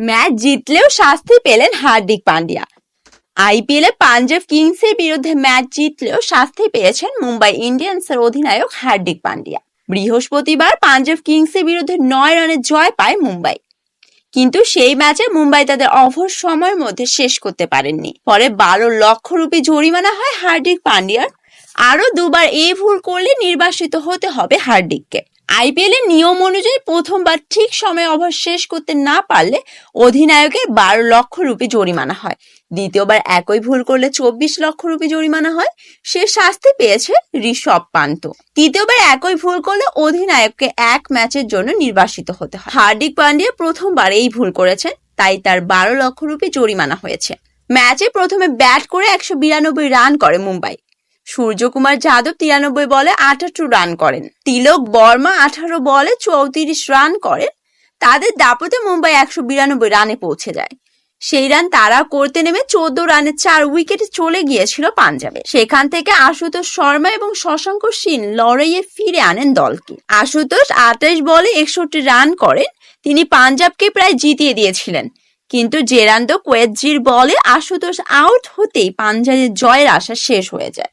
Match জিতলেও শাস্তি পেলেন হার্দিক পান্ডিয়া। আইপিএলে পাঞ্জাব কিংসের বিরুদ্ধে ম্যাচ জিতলেও শাস্তি পেয়েছেন মুম্বাই ইন্ডিয়ান্সের অধিনায়ক হার্দিক পান্ডিয়া। বৃহস্পতিবার পাঞ্জাব কিংসের বিরুদ্ধে নয় রানে জয় পায় মুম্বাই। কিন্তু সেই ম্যাচে মুম্বাই তাদের অভর সময়ের মধ্যে শেষ করতে পারেননি। পরে বারো লক্ষ রুপি জরিমানা হয় হার্দিক পান্ডিয়ার। আরও দুবার এই ভুল করলে নির্বাসিত হতে হবে হার্দিককে। আইপিএল এর নিয়ম অনুযায়ী প্রথমবার ঠিক সময়ে ওভার শেষ করতে না পারলে অধিনায়কের বারো লক্ষ রুপি জরিমানা হয়। দ্বিতীয়বার একই ভুল করলে চব্বিশ লক্ষ রুপি জরিমানা হয়। সে শাস্তি পেয়েছে ঋষভ পান্ত তৃতীয়বার একই ভুল করলে অধিনায়ককে এক ম্যাচের জন্য নির্বাসিত হতে হয়। হার্দিক পান্ডিয়া প্রথমবার এই ভুল করেছেন, তাই তার বারো লক্ষ রুপি জরিমানা হয়েছে। ম্যাচে প্রথমে ব্যাট করে একশো বিরানব্বই রান করে মুম্বাই। সূর্যকুমার যাদব তিরানব্বই বলে আটাত্তর রান করেন। তিলক বর্মা আঠারো বলে চৌত্রিশ রান করেন। তাদের দাপটে মুম্বাই একশো বিরানব্বই রানে পৌঁছে যায়। সেই রান তারা করতে নেমে চোদ্দ রানে চার উইকেটে চলে গিয়েছিল পাঞ্জাবে। সেখান থেকে আশুতোষ শর্মা এবং শশাঙ্ক সিন লড়াইয়ে ফিরে আনেন দলকে। আশুতোষ আঠাশ বলে একষট্টি রান করেন। তিনি পাঞ্জাবকে প্রায় জিতিয়ে দিয়েছিলেন। কিন্তু জেরান্ডো কোয়েজির বলে আশুতোষ আউট হতেই পাঞ্জাবের জয়ের আশা শেষ হয়ে যায়।